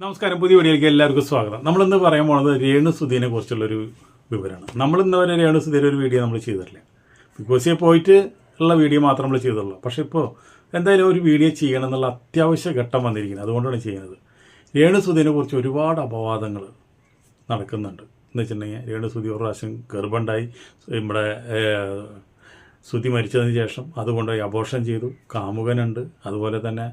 നമസ്കാരം. പുതിയ വീഡിയോയിലേക്ക് എല്ലാവർക്കും സ്വാഗതം. നമ്മളിന്ന് പറയാൻ പോണത് രേണു സുധീനെ കുറിച്ചുള്ളൊരു വിവരമാണ്. നമ്മൾ ഇന്ന് വരെ രേണു സുധീര ഒരു വീഡിയോ നമ്മൾ ചെയ്തിട്ടില്ല. ബിഗ് ബോസിൽ പോയിട്ട് ഉള്ള വീഡിയോ മാത്രം നമ്മൾ ചെയ്തുള്ളൂ. പക്ഷേ ഇപ്പോൾ എന്തായാലും ഒരു വീഡിയോ ചെയ്യണം എന്നുള്ള അത്യാവശ്യ ഘട്ടം വന്നിരിക്കുന്നത് അതുകൊണ്ടാണ് ചെയ്യുന്നത്. രേണു സുധീനെ കുറിച്ച് ഒരുപാട് അപവാദങ്ങൾ നടക്കുന്നുണ്ട്. എന്ന് വെച്ചിട്ടുണ്ടെങ്കിൽ രേണു സുധി ഒരു പ്രാവശ്യം ഗർഭമുണ്ടായി നമ്മുടെ സുധി മരിച്ചതിന് ശേഷം അതുകൊണ്ടുപോയി അബോർഷൻ ചെയ്തു. കാമുകനുണ്ട്. അതുപോലെ തന്നെ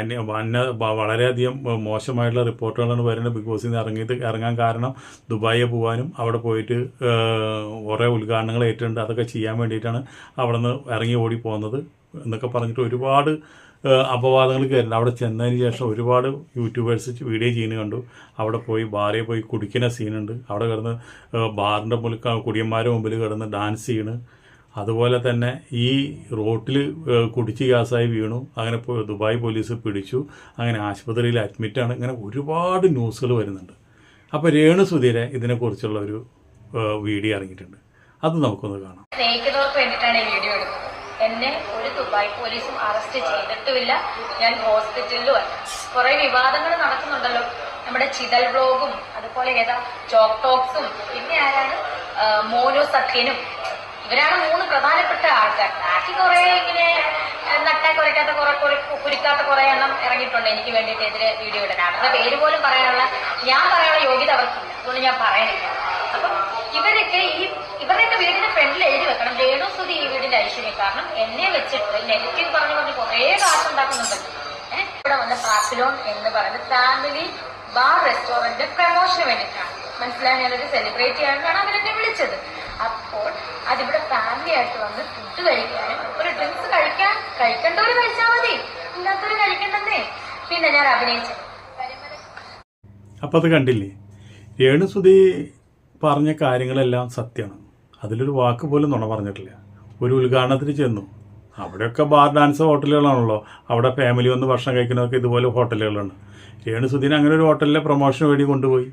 അന്യ അന്യ വളരെയധികം മോശമായിട്ടുള്ള റിപ്പോർട്ടുകളാണ് വരുന്നത്. ബിഗ് ബോസിൽ നിന്ന് ഇറങ്ങിയിട്ട് ഇറങ്ങാൻ കാരണം ദുബായിൽ പോകാനും അവിടെ പോയിട്ട് കുറേ ഉദ്ഘാടനങ്ങൾ ഏറ്റിട്ടുണ്ട്. അതൊക്കെ ചെയ്യാൻ വേണ്ടിയിട്ടാണ് അവിടെ നിന്ന് ഇറങ്ങി ഓടി പോകുന്നത് എന്നൊക്കെ പറഞ്ഞിട്ട് ഒരുപാട് അപവാദങ്ങൾ കയറുന്നുണ്ട് അവിടെ ചെന്നതിന് ശേഷം ഒരുപാട് യൂട്യൂബേഴ്സ് വീഡിയോ ചെയ്യുന്നത് കണ്ടു. അവിടെ പോയി ബാറിൽ പോയി കുടിക്കുന്ന സീനുണ്ട് അവിടെ കിടന്ന് ബാറിന്റെ മുമ്പിൽ കുടിയന്മാരുടെ മുമ്പിൽ കിടന്ന് ഡാൻസ് ചെയ്യണ്. അതുപോലെ തന്നെ ഈ റോട്ടിൽ കുടിച്ച് ഗ്യാസായി വീണു. അങ്ങനെ ദുബായ് പോലീസ് പിടിച്ചു. അങ്ങനെ ആശുപത്രിയിൽ അഡ്മിറ്റാണ് ഇങ്ങനെ ഒരുപാട് ന്യൂസുകൾ വരുന്നുണ്ട്. അപ്പോൾ രേണു സുധീരെ ഇതിനെക്കുറിച്ചുള്ള ഒരു വീഡിയോ ഇറങ്ങിയിട്ടുണ്ട്. അത് നമുക്കൊന്ന് കാണാം. വേണ്ടിയിട്ടാണ് ഈ വീഡിയോ എന്നെ ഒരു ദുബായ് പോലീസും അറസ്റ്റ് ചെയ്തിട്ടുമില്ല. ഞാൻ ഹോസ്പിറ്റലിലും അല്ല. കുറെ വിവാദങ്ങൾ നടക്കുന്നുണ്ടല്ലോ. നമ്മുടെ ചിതൽ ബ്ലോഗും അതുപോലെ ഏതാ ചോക്ക് ടോക്സും പിന്നെ ആരാണ് മോനു സത്യനും ഇവരാണ് മൂന്ന് പ്രധാനപ്പെട്ട ആൾക്കാർ. ബാക്കി കുറെ ഇങ്ങനെ നട്ടാ കുറയ്ക്കാത്ത കുറെ കുരുക്കാത്ത കുറെ എണ്ണം ഇറങ്ങിയിട്ടുണ്ട്. എനിക്ക് വേണ്ടിയിട്ട് എതിരെ വീഡിയോ ഇടാൻ അവരുടെ പേര് പോലും പറയാനുള്ള ഞാൻ പറയാനുള്ള യോഗ്യത അവർക്കില്ല. അതുകൊണ്ട് ഞാൻ പറയണില്ല. അപ്പൊ ഇവരൊക്കെ ഈ ഇവരുടെയൊക്കെ വീടിന്റെ ഫ്രണ്ടിൽ എഴുതി വെക്കണം. രേണു സ്തുതി ഈ വീടിന്റെ ഐശ്വര്യം. കാരണം എന്നെ വെച്ചിട്ട് നെഗറ്റീവ് പറഞ്ഞു കൊണ്ട് കുറേ കാശ് ഉണ്ടാക്കുന്നുണ്ടല്ലോ ഏഹ് ഇവിടെ വന്ന പാപ്പിലോൺ എന്ന് പറയുന്നത് ഫാമിലി ബാർ റെസ്റ്റോറന്റ് പ്രമോഷന് വേണ്ടിയിട്ടാണ്. മനസ്സിലായി ഞാനൊരു സെലിബ്രേറ്റ് ചെയ്യാനാണ് അവരെന്നെ വിളിച്ചത്. അപ്പോൾ അതിവിടെ ഫാമിലി ആയിട്ട് വന്ന് ഫുഡ് കഴിക്കാനും ഒരു ഡ്രിങ്ക്സ് കഴിക്കാൻ കഴിക്കേണ്ടവര് കഴിച്ചാൽ മതി. ഇല്ലാത്തവര് കഴിക്കണ്ടെന്നേ. പിന്നെ ഞാൻ അഭിനയിച്ചത്. അപ്പൊ അത് കണ്ടില്ലേ? രേണു സുധി പറഞ്ഞ കാര്യങ്ങളെല്ലാം സത്യമാണ്. അതിലൊരു വാക്ക് പോലും നുണ പറഞ്ഞിട്ടില്ല. ഒരു ഉദ്ഘാടനത്തിന് ചെന്നു. അവിടെയൊക്കെ ബാർ ഡാൻസ് ഹോട്ടലുകളാണല്ലോ അവിടെ ഫാമിലി വന്ന് ഭക്ഷണം കഴിക്കുന്നതൊക്കെ ഇതുപോലെ ഹോട്ടലുകളാണ് രേണു സുധീനെ അങ്ങനെ ഒരു ഹോട്ടലിലെ പ്രൊമോഷന് വേണ്ടി കൊണ്ടുപോയി.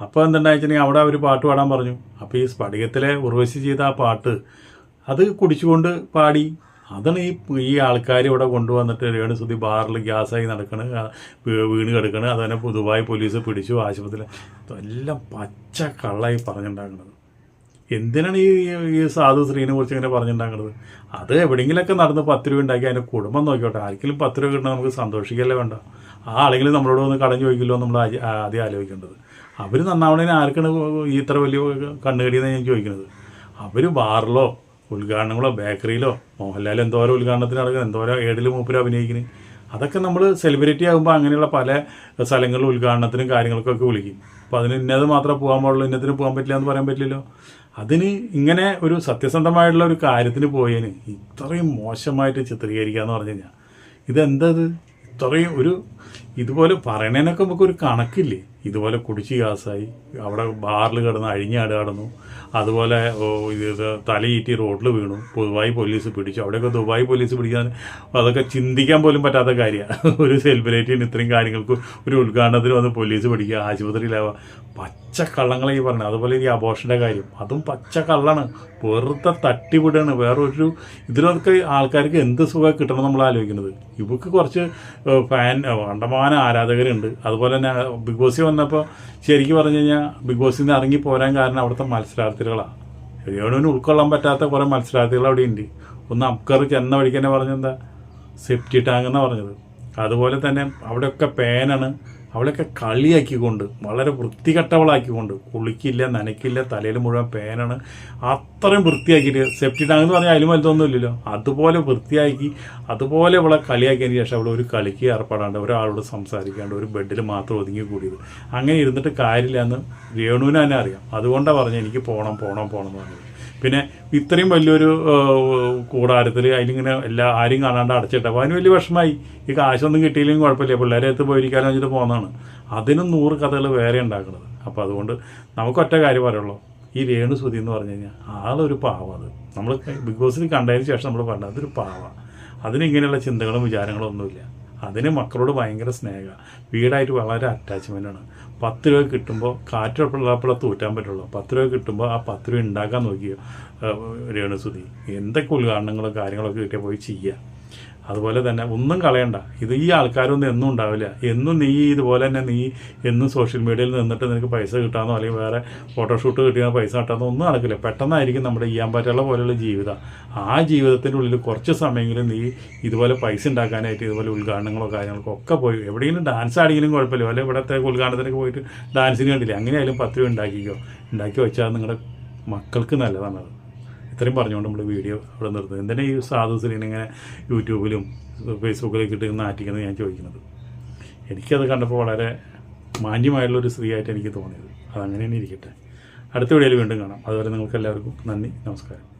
അപ്പോൾ എന്തുണ്ടായിട്ടുണ്ടെങ്കിൽ അവിടെ അവർ പാട്ട് പാടാൻ പറഞ്ഞു. അപ്പോൾ ഈ സ്ഫടികത്തിലെ ഉർവശി ചെയ്ത ആ പാട്ട് അത് കുടിച്ചുകൊണ്ട് പാടി. അതാണ് ഈ ഈ ആൾക്കാർ ഇവിടെ കൊണ്ടുവന്നിട്ട് രേണു സുധി ബാറിൽ ഗ്യാസായി നടക്കണ് വീണ് കിടക്കണ്. അതുതന്നെ ദുബായ് പോലീസ് പിടിച്ചു ആശുപത്രിയിൽ എല്ലാം പച്ച കള്ളായി പറഞ്ഞിട്ടുണ്ടാക്കുന്നത് എന്തിനാണ് ഈ ഈ സാധു സ്ത്രീനെ കുറിച്ച് ഇങ്ങനെ പറഞ്ഞിട്ടുണ്ടാകുന്നത് അത് എവിടെയെങ്കിലൊക്കെ നടന്ന് പത്ത് രൂപ ഉണ്ടാക്കി അതിന്റെ കുടുംബം നോക്കിയോട്ടെ ആർക്കെങ്കിലും പത്ത് രൂപ കിട്ടണം നമുക്ക് സന്തോഷിക്കല്ലേ വേണ്ട. ആ ആളെങ്കിലും നമ്മളോട് ഒന്ന് കടഞ്ഞു ചോദിക്കില്ലോ നമ്മൾ ആദ്യം ആലോചിക്കേണ്ടത്. അവർ നന്നാവണതിന് ആർക്കാണ് ഈ ഇത്ര വലിയ കണ്ണുകടിയെന്ന് ഞാൻ ചോദിക്കുന്നത്? അവർ ബാറിലോ ഉദ്ഘാടനങ്ങളോ ബേക്കറിയിലോ മോഹൻലാൽ എന്തോരോ ഉദ്ഘാടനത്തിന് നടക്കുന്നത് എന്തോരോ ഏടിൽ മൂപ്പര് അഭിനയിക്കുന്നത് അതൊക്കെ നമ്മൾ സെലിബ്രിറ്റി ആകുമ്പോൾ അങ്ങനെയുള്ള പല സ്ഥലങ്ങളിൽ ഉദ്ഘാടനത്തിനും കാര്യങ്ങൾക്കൊക്കെ വിളിക്കും. അപ്പോൾ അതിന് ഇന്നത് മാത്രമേ പോകാൻ പാടുള്ളൂ ഇന്നത്തിന് പോകാൻ പറ്റില്ല എന്ന് പറയാൻ പറ്റില്ലല്ലോ. അതിന് ഇങ്ങനെ ഒരു സത്യസന്ധമായിട്ടുള്ള ഒരു കാര്യത്തിന് പോയതിന് ഇത്രയും മോശമായിട്ട് ചിത്രീകരിക്കുക എന്ന് പറഞ്ഞു കഴിഞ്ഞാൽ ഇതെന്തത്? ഇത്രയും ഒരു ഇതുപോലെ പറയണേനൊക്കെ നമുക്കൊരു കണക്കില്ലേ? ഇതുപോലെ കുടിച്ച് ഗ്യാസായി. അവിടെ ബാറിൽ കിടന്ന് അഴിഞ്ഞാട് കിടന്നു. അതുപോലെ ഇത് തലയീറ്റി റോഡിൽ വീണു. ദുബായ് പോലീസ് പിടിച്ചു. അവിടെയൊക്കെ ദുബായ് പോലീസ് പിടിക്കാൻ അതൊക്കെ ചിന്തിക്കാൻ പോലും പറ്റാത്ത കാര്യമാണ് ഒരു സെലിബ്രിറ്റിന് ഇത്രയും കാര്യങ്ങൾക്ക് ഒരു ഉദ്ഘാടനത്തിന് വന്ന് പോലീസ് പിടിക്കുക ആശുപത്രിയിലാവുക. പച്ച കള്ളങ്ങളെ ഈ അതുപോലെ ഈ അബോഷന്റെ കാര്യം. അതും പച്ച കള്ളാണ്. വെറുതെ തട്ടിവിടാണ് വേറൊരു ഇതിനൊക്കെ ആൾക്കാർക്ക് എന്ത് സുഖം കിട്ടണം നമ്മൾ ആലോചിക്കുന്നത്? ഇവക്ക് കുറച്ച് ഫാൻ കണ്ടമാന ആരാധകരുണ്ട്. അതുപോലെ തന്നെ ബിഗ് ബോസ് വന്നപ്പോൾ ശരിക്കും പറഞ്ഞു കഴിഞ്ഞാൽ ബിഗ് ബോസിൽ നിന്ന് ഇറങ്ങി പോരാൻ കാരണം അവിടുത്തെ മത്സരാർത്ഥികളാണ് രേണുവിന് ഉൾക്കൊള്ളാൻ പറ്റാത്ത കുറേ മത്സരാർത്ഥികൾ അവിടെ ഉണ്ട് ഒന്ന് അബ്കർ ചെന്ന വഴിക്ക് തന്നെ പറഞ്ഞെന്താ? സെപ്റ്റി ടാങ്ക് എന്നാണ് പറഞ്ഞത്. അതുപോലെ തന്നെ അവിടെയൊക്കെ പേനാണ് അവളെയൊക്കെ കളിയാക്കിക്കൊണ്ട് വളരെ വൃത്തികെട്ടവളാക്കിക്കൊണ്ട് കുളിക്കില്ല നനയ്ക്കില്ല തലയിൽ മുഴുവൻ പേനാണ് അത്രയും വൃത്തിയാക്കിയിട്ട് സെപ്റ്റി ടാങ്ക് എന്ന് പറഞ്ഞാൽ അതിലും വലുതൊന്നുമില്ലല്ലോ. അതുപോലെ വൃത്തിയാക്കി അതുപോലെ അവളെ കളിയാക്കിയതിന് ശേഷം അവൾ ഒരു കളിക്ക് ഏർപ്പെടാണ്ട് ഒരാളോട് സംസാരിക്കാണ്ട് ഒരു ബെഡിൽ മാത്രം ഒതുങ്ങി കൂടിയത്. അങ്ങനെ ഇരുന്നിട്ട് കാര്യമില്ല എന്ന് വേണുവിനെ തന്നെ അറിയാം. അതുകൊണ്ടാണ് പറഞ്ഞത് എനിക്ക് പോകണം പോകണം പോകണം എന്ന് പറഞ്ഞത്. പിന്നെ ഇത്രയും വലിയൊരു കൂടാരത്തിൽ അതിലിങ്ങനെ എല്ലാ ആരും കാണാണ്ട് അടച്ചിട്ട് അപ്പോൾ അതിന് വലിയ വിഷമമായി. ഈ കാശൊന്നും കിട്ടിയില്ലെങ്കിൽ കുഴപ്പമില്ല. പിള്ളേരെ അടുത്ത് പോയിരിക്കാനും വെച്ചിട്ട് പോകുന്നതാണ് അതിനും നൂറ് കഥകൾ വേറെ ഉണ്ടാക്കുന്നത് അപ്പോൾ അതുകൊണ്ട് നമുക്കൊറ്റ കാര്യം പറയുള്ളൂ. ഈ രേണു സുധി എന്ന് പറഞ്ഞു കഴിഞ്ഞാൽ ആളൊരു പാവ അത്. നമ്മൾ ബിഗ് ബോസിൽ കണ്ടതിന് ശേഷം നമ്മൾ പറഞ്ഞത് അതൊരു പാവ. അതിനിങ്ങനെയുള്ള ചിന്തകളും വിചാരങ്ങളും ഒന്നുമില്ല. അതിന് മക്കളോട് ഭയങ്കര സ്നേഹമാണ് വീടായിട്ട് വളരെ അറ്റാച്ച്മെന്റ് ആണ്. പത്ത് രൂപ കിട്ടുമ്പോൾ കാറ്റുള്ളപ്പോഴേ തൂറ്റാൻ പറ്റുള്ളൂ. പത്ത് രൂപ കിട്ടുമ്പോൾ ആ പത്ത് രൂപ ഉണ്ടാക്കാൻ നോക്കിയോ? രേണുസുതി. എന്തൊക്കെ ഉദ്ഘാടനങ്ങളും കാര്യങ്ങളൊക്കെ കിട്ടിയാൽ പോയി ചെയ്യുക അതുപോലെ തന്നെ ഒന്നും കളയണ്ട. ഇത് ഈ ആൾക്കാരൊന്നും എന്നും ഉണ്ടാവില്ല. എന്നും നീ ഇതുപോലെ തന്നെ നീ എന്നും സോഷ്യൽ മീഡിയയിൽ നിന്നിട്ട് നിനക്ക് പൈസ കിട്ടാമെന്നോ അല്ലെങ്കിൽ വേറെ ഫോട്ടോഷൂട്ട് കിട്ടിയാൽ പൈസ കിട്ടാമെന്നോ ഒന്നും നടക്കില്ല. പെട്ടെന്നായിരിക്കും നമ്മുടെ ചെയ്യാൻ പറ്റുള്ള പോലെയുള്ള ജീവിതം. ആ ജീവിതത്തിന്റെ ഉള്ളിൽ കുറച്ച് സമയമെങ്കിലും നീ ഇതുപോലെ പൈസ ഉണ്ടാക്കാനായിട്ട് ഇതുപോലെ ഉദ്ഘാടനങ്ങളോ കാര്യങ്ങളൊക്കെ ഒക്കെ പോയി. എവിടെയെങ്കിലും ഡാൻസ് ആടിയെങ്കിലും കുഴപ്പമില്ല. അല്ലെങ്കിൽ ഇവിടത്തെ ഉദ്ഘാടനത്തിനൊക്കെ പോയിട്ട് ഡാൻസിന് കണ്ടില്ല? അങ്ങനെയായാലും പത്ത് രൂപ ഉണ്ടാക്കിക്കോ. ഉണ്ടാക്കി വെച്ചാൽ നിങ്ങളുടെ മക്കൾക്ക് നല്ലതാണത്. ഇത്രയും പറഞ്ഞുകൊണ്ട് നമ്മൾ വീഡിയോ അവിടെ നിർത്തുന്നത് എന്തിനാ ഈ സാധു ഇങ്ങനെ യൂട്യൂബിലും ഫേസ്ബുക്കിലൊക്കെ ഇട്ട് ആറ്റിക്കുന്നത് ഞാൻ ചോദിക്കുന്നത്? എനിക്കത് കണ്ടപ്പോൾ വളരെ മാന്യമായിട്ടുള്ളൊരു സ്ത്രീയായിട്ട് എനിക്ക് തോന്നിയത്. അതങ്ങനെ തന്നെ ഇരിക്കട്ടെ. അടുത്ത വീഡിയോയിൽ വീണ്ടും കാണാം. അതുവരെ നിങ്ങൾക്ക് എല്ലാവർക്കും നന്ദി നമസ്കാരം.